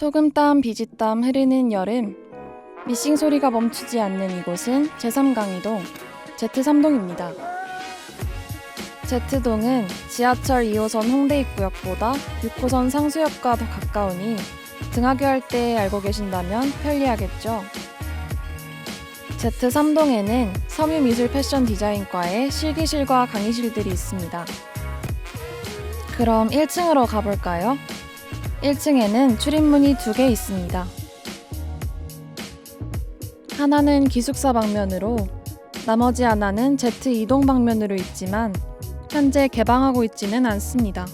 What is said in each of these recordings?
소금땀 비지땀 흐르는 여름 미싱 소리가 멈추지 않는 이곳은 제3강이동 Z3동입니다. Z동은 지하철 2호선 홍대 입구역보다 6호선 상수역과 더 가까우니 등하교할 때 알고 계신다면 편리하겠죠. Z3동에는 섬유미술 패션 디자인과의 실기실과 강의실들이 있습니다. 그럼 1층으로 가볼까요? 1층에는 출입문이 두 개 있습니다. 하나는 기숙사 방면으로, 나머지 하나는 Z 이동 방면으로 있지만 현재 개방하고 있지는 않습니다.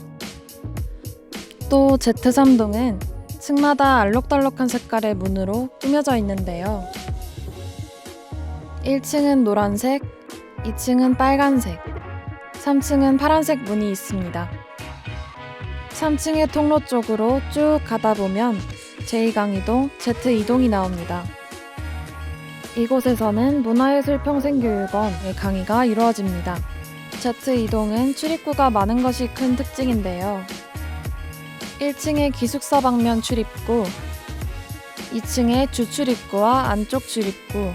또 Z3동은 층마다 알록달록한 색깔의 문으로 꾸며져 있는데요. 1층은 노란색, 2층은 빨간색, 3층은 파란색 문이 있습니다. 3층의 통로 쪽으로 쭉 가다 보면 제2강이동, Z2동이 나옵니다. 이곳에서는 문화예술평생교육원의 강의가 이루어집니다. Z2동은 출입구가 많은 것이 큰 특징인데요. 1층의 기숙사 방면 출입구, 2층의 주출입구와 안쪽 출입구,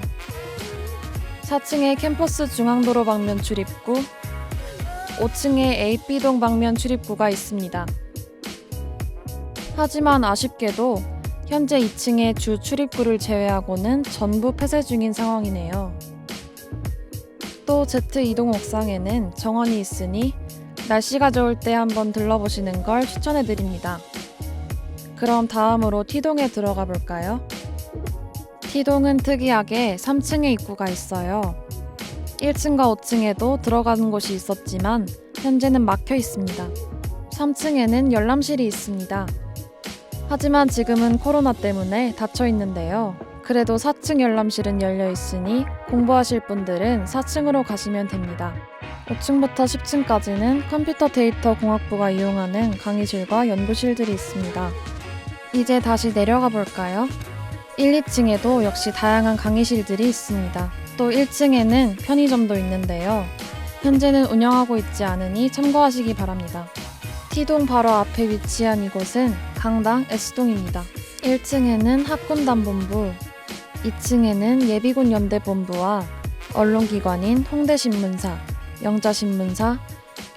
4층의 캠퍼스 중앙도로 방면 출입구, 5층에 AB동 방면 출입구가 있습니다. 하지만 아쉽게도 현재 2층의 주 출입구를 제외하고는 전부 폐쇄 중인 상황이네요. 또 Z 이동 옥상에는 정원이 있으니 날씨가 좋을 때 한번 들러보시는 걸 추천해 드립니다. 그럼 다음으로 T동에 들어가 볼까요? T동은 특이하게 3층에 입구가 있어요. 1층과 5층에도 들어가는 곳이 있었지만 현재는 막혀 있습니다. 3층에는 열람실이 있습니다. 하지만 지금은 코로나 때문에 닫혀 있는데요. 그래도 4층 열람실은 열려 있으니 공부하실 분들은 4층으로 가시면 됩니다. 5층부터 10층까지는 컴퓨터 데이터 공학부가 이용하는 강의실과 연구실들이 있습니다. 이제 다시 내려가 볼까요? 1, 2층에도 역시 다양한 강의실들이 있습니다. 또 1층에는 편의점도 있는데요. 현재는 운영하고 있지 않으니 참고하시기 바랍니다. T동 바로 앞에 위치한 이곳은 강당 S동입니다. 1층에는 학군단본부, 2층에는 예비군 연대본부와 언론기관인 홍대신문사, 영자신문사,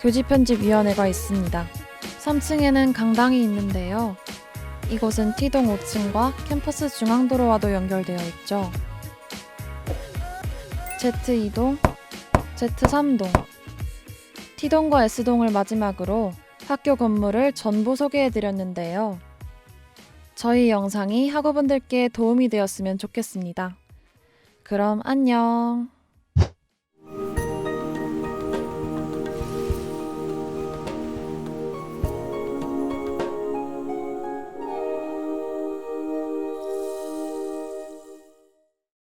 교지편집위원회가 있습니다. 3층에는 강당이 있는데요. 이곳은 T동 5층과 캠퍼스 중앙도로와도 연결되어 있죠. Z2동, Z3동, T동과 S동을 마지막으로 학교 건물을 전부 소개해 드렸는데요. 저희 영상이 학우분들께 도움이 되었으면 좋겠습니다. 그럼 안녕.